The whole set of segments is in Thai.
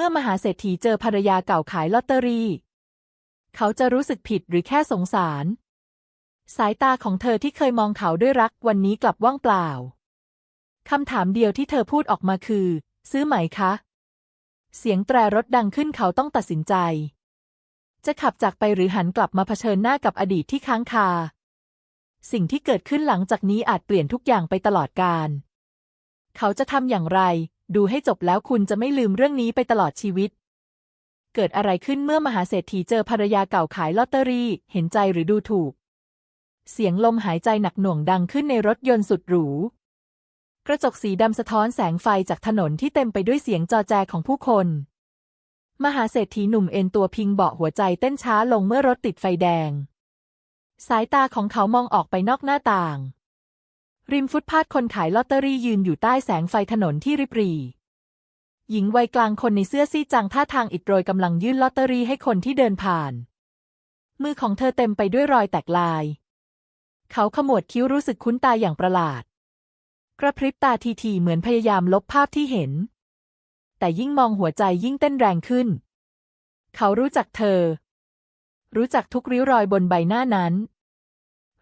เมื่อมหาเศรษฐีเจอภรรยาเก่าขายลอตเตอรี่ เขาจะรู้สึกผิดหรือแค่สงสาร สายตาของเธอที่เคยมองเขาด้วยรักวันนี้กลับว่างเปล่าคำถามเดียวที่เธอพูดออกมาคือ ซื้อไหมคะ เสียงแตรรถดังขึ้นเขาต้องตัดสินใจ จะขับจากไปหรือหันกลับมาเผชิญหน้ากับอดีตที่ค้างคา สิ่งที่เกิดขึ้นหลังจากนี้อาจเปลี่ยนทุกอย่างไปตลอดกาลเขาจะทำอย่างไร ดูให้จบแล้วคุณจะไม่ลืมเรื่องนี้ไปตลอดชีวิต เกิดอะไรขึ้นเมื่อมหาเศรษฐีเจอภรรยาเก่าขายลอตเตอรี่ เห็นใจหรือดูถูก เสียงลมหายใจหนักหน่วงดังขึ้นในรถยนต์สุดหรู กระจกสีดำสะท้อนแสงไฟจากถนนที่เต็มไปด้วยเสียงจอแจของผู้คน มหาเศรษฐีหนุ่มเอ็นตัวพิงเบาะหัวใจเต้นช้าลงเมื่อรถติดไฟแดง สายตาของเขามองออกไปนอกหน้าต่าง ริมฟุตพาทคนขายลอตเตอรี่ยืนอยู่ใต้แสงไฟถนนที่ริบรีหญิงวัยกลางคนในเสื้อซีจังท่าทางอิดโรยกำลังยื่นลอตเตอรี่ให้คนที่เดินผ่าน มือของเธอเต็มไปด้วยรอยแตกลาย เขาขมวดคิ้วรู้สึกคุ้นตาอย่างประหลาด กระพริบตาทีๆเหมือนพยายามลบภาพที่เห็น แต่ยิ่งมองหัวใจยิ่งเต้นแรงขึ้น เขารู้จักเธอ รู้จักทุกริ้วรอยบนใบหน้านั้น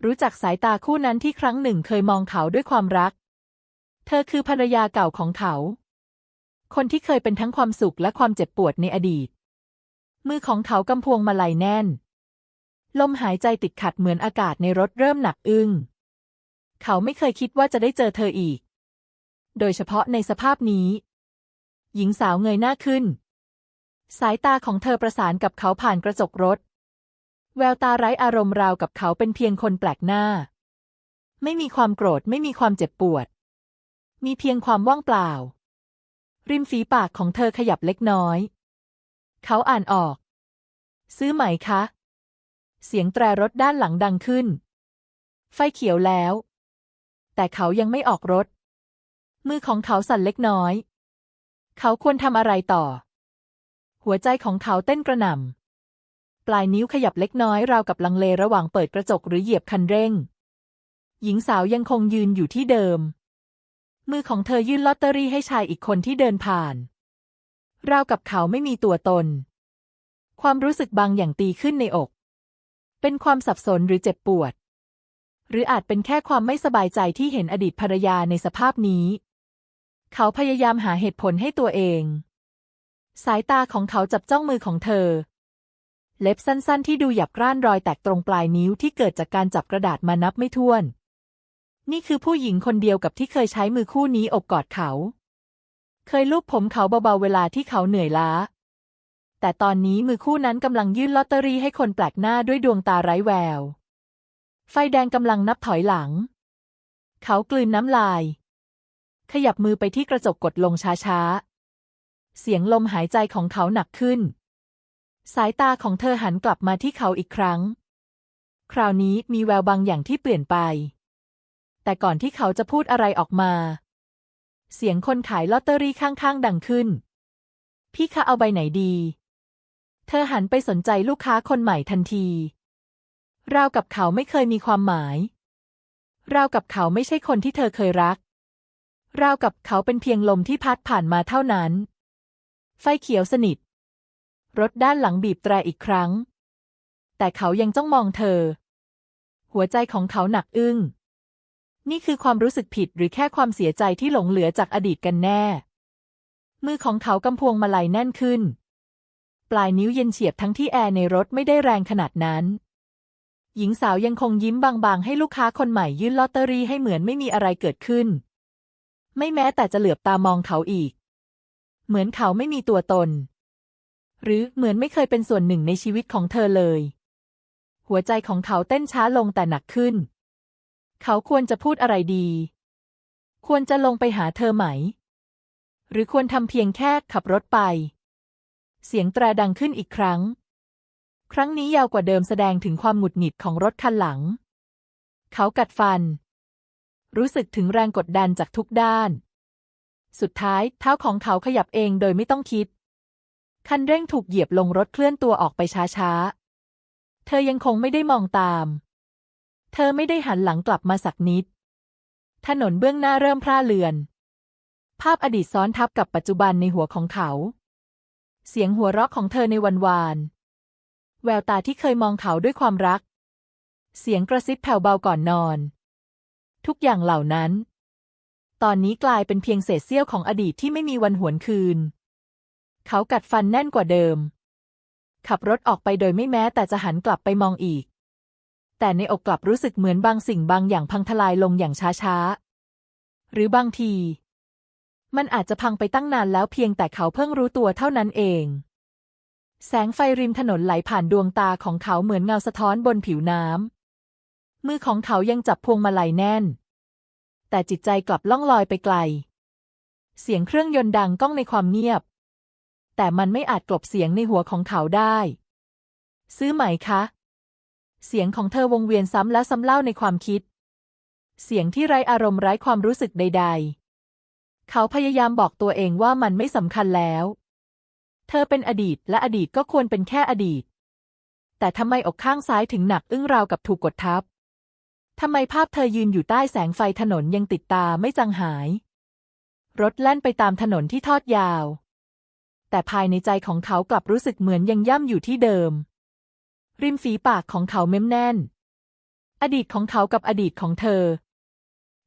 รู้จักสายตาคู่นั้นที่ครั้งหนึ่งเคยมองเขาด้วยความรัก เธอคือภรรยาเก่าของเขา คนที่เคยเป็นทั้งความสุขและความเจ็บปวดในอดีต มือของเขากำพวงมาลัยแน่น ลมหายใจติดขัดเหมือนอากาศในรถเริ่มหนักอึ้ง เขาไม่เคยคิดว่าจะได้เจอเธออีก โดยเฉพาะในสภาพนี้ หญิงสาวเงยหน้าขึ้น สายตาของเธอประสานกับเขาผ่านกระจกรถ แววตาไร้อารมณ์ราวกับเขาเป็นเพียงคนแปลกหน้า ไม่มีความโกรธไม่มีความเจ็บปวด มีเพียงความว่างเปล่า ริมฝีปากของเธอขยับเล็กน้อย เขาอ่านออก ซื้อไหมคะ เสียงแตรรถด้านหลังดังขึ้น ไฟเขียวแล้ว แต่เขายังไม่ออกรถ มือของเขาสั่นเล็กน้อย เขาควรทำอะไรต่อ หัวใจของเขาเต้นกระหน่ำ ปลายนิ้วขยับเล็กน้อยราวกับลังเลระหว่างเปิดกระจกหรือเหยียบคันเร่ง หญิงสาวยังคงยืนอยู่ที่เดิม มือของเธอยื่นลอตเตอรี่ให้ชายอีกคนที่เดินผ่าน ราวกับเขาไม่มีตัวตน ความรู้สึกบางอย่างตีขึ้นในอก เป็นความสับสนหรือเจ็บปวด หรืออาจเป็นแค่ความไม่สบายใจที่เห็นอดีตภรรยาในสภาพนี้ เขาพยายามหาเหตุผลให้ตัวเอง สายตาของเขาจับจ้องมือของเธอ เล็บสั้นๆ ที่ดูหยับกร้านรอยแตกตรงปลายนิ้วที่เกิดจากการจับกระดาษมานับไม่ถ้วน นี่คือผู้หญิงคนเดียวกับที่เคยใช้มือคู่นี้อบกอดเขา เคยลูบผมเขาเบาๆเวลาที่เขาเหนื่อยล้า แต่ตอนนี้มือคู่นั้นกำลังยื่นลอตเตอรี่ให้คนแปลกหน้าด้วยดวงตาไร้แวว ไฟแดงกำลังนับถอยหลัง เขากลืนน้ำลาย ขยับมือไปที่กระจกกดลงช้าๆ เสียงลมหายใจของเขาหนักขึ้น สายตาของเธอหันกลับมาที่เขาอีกครั้ง คราวนี้มีแววบางอย่างที่เปลี่ยนไป แต่ก่อนที่เขาจะพูดอะไรออกมา เสียงคนขายลอตเตอรี่ข้างๆ ดังขึ้น พี่คะเอาใบไหนดี เธอหันไปสนใจลูกค้าคนใหม่ทันทีราวกับเขาไม่เคยมีความหมาย ราวกับเขาไม่ใช่คนที่เธอเคยรัก ราวกับเขาเป็นเพียงลมที่พัดผ่านมาเท่านั้น ไฟเขียวสนิท รถด้านหลังบีบแตรอีกครั้ง แต่เขายังจ้องมองเธอ หัวใจของเขาหนักอึ้ง นี่คือความรู้สึกผิดหรือแค่ความเสียใจที่หลงเหลือจากอดีตกันแน่ มือของเขากำพวงมาลัยแน่นขึ้น ปลายนิ้วเย็นเฉียบทั้งที่แอร์ในรถไม่ได้แรงขนาดนั้น หญิงสาวยังคงยิ้มบางๆ ให้ลูกค้าคนใหม่ยื่นลอตเตอรี่ให้เหมือนไม่มีอะไรเกิดขึ้น ไม่แม้แต่จะเหลือบตามองเขาอีก เหมือนเขาไม่มีตัวตน หรือเหมือนไม่เคยเป็นส่วนหนึ่งในชีวิตของเธอเลย หัวใจของเขาเต้นช้าลงแต่หนักขึ้น เขาควรจะพูดอะไรดี ควรจะลงไปหาเธอไหม หรือควรทำเพียงแค่ขับรถไป เสียงแตรดังขึ้นอีกครั้ง ครั้งนี้ยาวกว่าเดิมแสดงถึงความหงุดหงิดของรถคันหลัง เขากัดฟัน รู้สึกถึงแรงกดดันจากทุกด้าน สุดท้ายเท้าของเขาขยับเองโดยไม่ต้องคิด คันเร่งถูกเหยียบลงรถเคลื่อนตัวออกไปช้าๆ เธอยังคงไม่ได้มองตาม เธอไม่ได้หันหลังกลับมาสักนิด ถนนเบื้องหน้าเริ่มพร่าเลือน ภาพอดีตซ้อนทับกับปัจจุบันในหัวของเขา เสียงหัวเราะของเธอในวันวาน แววตาที่เคยมองเขาด้วยความรัก เสียงกระซิบแผ่วเบาก่อนนอน ทุกอย่างเหล่านั้น ตอนนี้กลายเป็นเพียงเศษเสี้ยวของอดีตที่ไม่มีวันหวนคืน เขากัดฟันแน่นกว่าเดิม ขับรถออกไปโดยไม่แม้แต่จะหันกลับไปมองอีก แต่ในอกกลับรู้สึกเหมือนบางสิ่งบางอย่างพังทลายลงอย่างช้าๆ หรือบางที มันอาจจะพังไปตั้งนานแล้วเพียงแต่เขาเพิ่งรู้ตัวเท่านั้นเอง แสงไฟริมถนนไหลผ่านดวงตาของเขาเหมือนเงาสะท้อนบนผิวน้ำมือของเขายังจับพวงมาลัยแน่น แต่จิตใจกลับล่องลอยไปไกลเสียงเครื่องยนต์ดังก้องในความเงียบ แต่มันไม่อาจกลบเสียงในหัวของเขาได้ ซื้อไหมคะ เสียงของเธอวงเวียนซ้ำและซ้ำเล่าในความคิด เสียงที่ไร้อารมณ์ไร้ความรู้สึกใด ๆ เขาพยายามบอกตัวเองว่ามันไม่สำคัญแล้ว เธอเป็นอดีตและอดีตก็ควรเป็นแค่อดีต แต่ทำไมอกข้างซ้ายถึงหนักอึ้งราวกับถูกกดทับทำไมภาพเธอยืนอยู่ใต้แสงไฟถนนยังติดตาไม่จางหาย รถแล่นไปตามถนนที่ทอดยาว แต่ภายในใจของเขากลับรู้สึกเหมือนยังย่ำอยู่ที่เดิม ริมฝีปากของเขาเม้มแน่น อดีตของเขากับอดีตของเธอ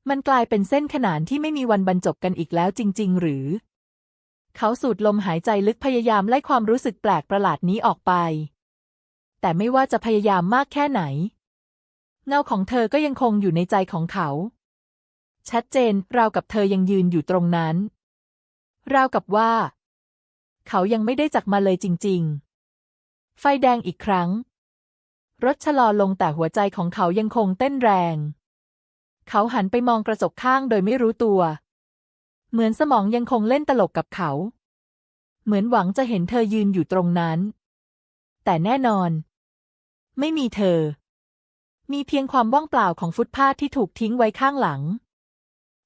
มันกลายเป็นเส้นขนานที่ไม่มีวันบรรจบกันอีกแล้วจริง ๆ หรือ เขาสูดลมหายใจลึกพยายามไล่ความรู้สึกแปลกประหลาดนี้ออกไป แต่ไม่ว่าจะพยายามมากแค่ไหน เงาของเธอก็ยังคงอยู่ในใจของเขา ชัดเจนราวกับเธอยังยืนอยู่ตรงนั้น ราวกับว่า เขายังไม่ได้จากมาเลยจริง ๆ ไฟแดงอีกครั้ง รถชะลอลงแต่หัวใจของเขายังคงเต้นแรง เขาหันไปมองกระจกข้างโดยไม่รู้ตัว เหมือนสมองยังคงเล่นตลกกับเขา เหมือนหวังจะเห็นเธอยืนอยู่ตรงนั้น แต่แน่นอน ไม่มีเธอ มีเพียงความว่างเปล่าของฟุตพาทที่ถูกทิ้งไว้ข้างหลัง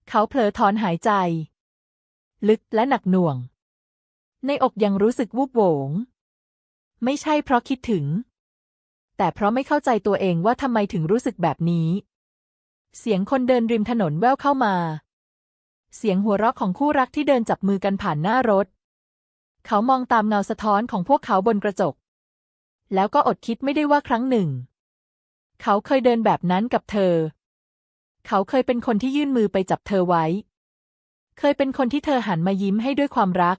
เขาเผลอถอนหายใจ ลึกและหนักหน่วง ในอกยังรู้สึกวูบโหวง ไม่ใช่เพราะคิดถึง แต่เพราะไม่เข้าใจตัวเองว่าทำไมถึงรู้สึกแบบนี้ เสียงคนเดินริมถนนแว่วเข้ามา เสียงหัวเราะของคู่รักที่เดินจับมือกันผ่านหน้ารถ เขามองตามเงาสะท้อนของพวกเขาบนกระจก แล้วก็อดคิดไม่ได้ว่าครั้งหนึ่ง เขาเคยเดินแบบนั้นกับเธอ เขาเคยเป็นคนที่ยื่นมือไปจับเธอไว้ เคยเป็นคนที่เธอหันมายิ้มให้ด้วยความรัก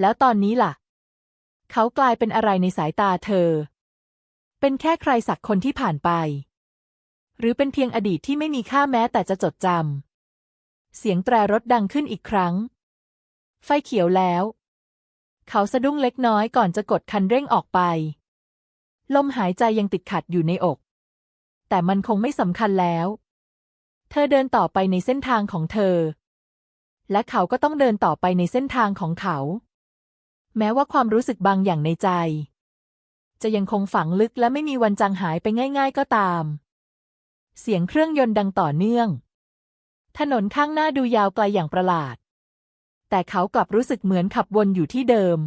แล้วตอนนี้ล่ะ เขากลายเป็นอะไรในสายตาเธอ เป็นแค่ใครสักคนที่ผ่านไป หรือเป็นเพียงอดีตที่ไม่มีค่าแม้แต่จะจดจำเสียงแตรรถดังขึ้นอีกครั้ง ไฟเขียวแล้ว เขาสะดุ้งเล็กน้อยก่อนจะกดคันเร่งออกไป ลมหายใจยังติดขัดอยู่ในอก แต่มันคงไม่สำคัญแล้ว เธอเดินต่อไปในเส้นทางของเธอและเขาก็ต้องเดินต่อไปในเส้นทางของเขา แม้ว่าความรู้สึกบางอย่างในใจ จะยังคงฝังลึกและไม่มีวันจางหายไปง่าย ๆ ก็ตาม เสียงเครื่องยนต์ดังต่อเนื่อง ถนนข้างหน้าดูยาวไกลอย่างประหลาด แต่เขากลับรู้สึกเหมือนขับวนอยู่ที่เดิม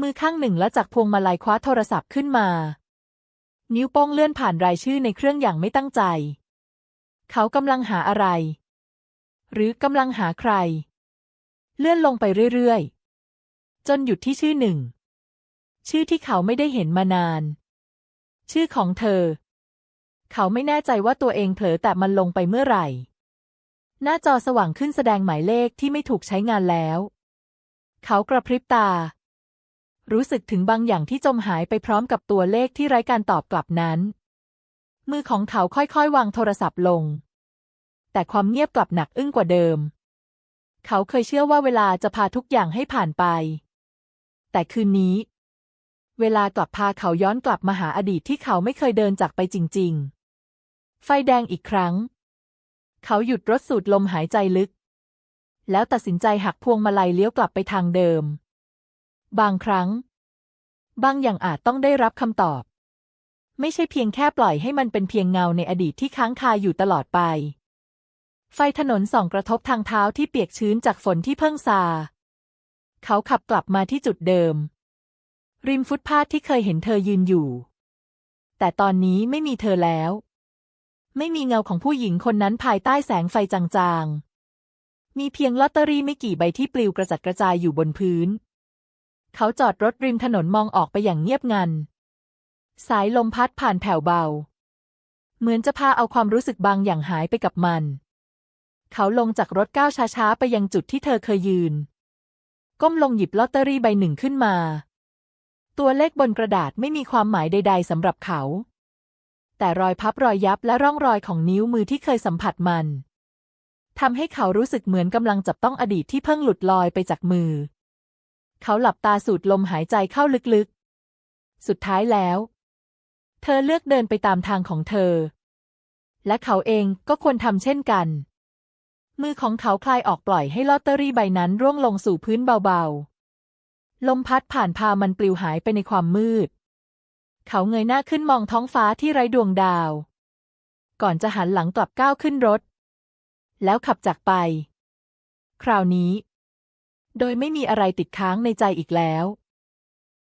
มือข้างหนึ่งและจากพวงมาลัยคว้าโทรศัพท์ขึ้นมา นิ้วโป้งเลื่อนผ่านรายชื่อในเครื่องอย่างไม่ตั้งใจ เขากำลังหาอะไร หรือกำลังหาใคร เลื่อนลงไปเรื่อยๆ จนหยุดที่ชื่อหนึ่ง ชื่อที่เขาไม่ได้เห็นมานาน ชื่อของเธอ เขาไม่แน่ใจว่าตัวเองเผลอแต่มันลงไปเมื่อไหร่ หน้าจอสว่างขึ้นแสดงหมายเลขที่ไม่ถูกใช้งานแล้ว เขากระพริบตา รู้สึกถึงบางอย่างที่จมหายไปพร้อมกับตัวเลขที่ไร้การตอบกลับนั้น มือของเขาค่อยๆ วางโทรศัพท์ลง แต่ความเงียบกลับหนักอึ้งกว่าเดิมเขาเคยเชื่อว่าเวลาจะพาทุกอย่างให้ผ่านไป แต่คืนนี้ เวลากลับพาเขาย้อนกลับมาหาอดีตที่เขาไม่เคยเดินจากไปจริง ๆ ไฟแดงอีกครั้ง เขาหยุดรถสูดลมหายใจลึก แล้วตัดสินใจหักพวงมาลัยเลี้ยวกลับไปทางเดิม บางครั้ง บางอย่างอาจต้องได้รับคำตอบ ไม่ใช่เพียงแค่ปล่อยให้มันเป็นเพียงเงาในอดีตที่ค้างคาอยู่ตลอดไปไฟถนนส่องกระทบทางเท้าที่เปียกชื้นจากฝนที่เพิ่งซา เขาขับกลับมาที่จุดเดิม ริมฟุตพาทที่เคยเห็นเธอยืนอยู่ แต่ตอนนี้ไม่มีเธอแล้ว ไม่มีเงาของผู้หญิงคนนั้นภายใต้แสงไฟจางๆ มีเพียงลอตเตอรี่ไม่กี่ใบที่ปลิวกระจัดกระจายอยู่บนพื้น เขาจอดรถริมถนนมองออกไปอย่างเงียบงัน สายลมพัดผ่านแผ่วเบา เหมือนจะพาเอาความรู้สึกบางอย่างหายไปกับมัน เขาลงจากรถก้าวช้าๆไปยังจุดที่เธอเคยยืน ก้มลงหยิบลอตเตอรี่ใบหนึ่งขึ้นมา ตัวเลขบนกระดาษไม่มีความหมายใด ๆสำหรับเขา แต่รอยพับรอยยับและร่องรอยของนิ้วมือที่เคยสัมผัสมันทำให้เขารู้สึกเหมือนกำลังจับต้องอดีตที่เพิ่งหลุดลอยไปจากมือ เขาหลับตาสูดลมหายใจเข้าลึกๆ สุดท้ายแล้ว เธอเลือกเดินไปตามทางของเธอ และเขาเองก็ควรทำเช่นกัน มือของเขาคลายออกปล่อยให้ลอตเตอรี่ใบนั้นร่วงลงสู่พื้นเบาๆ ลมพัดผ่านพามันปลิวหายไปในความมืด เขาเงยหน้าขึ้นมองท้องฟ้าที่ไร้ดวงดาว ก่อนจะหันหลังกลับก้าวขึ้นรถ แล้วขับจากไป คราวนี้ โดยไม่มีอะไรติดค้างในใจอีกแล้ว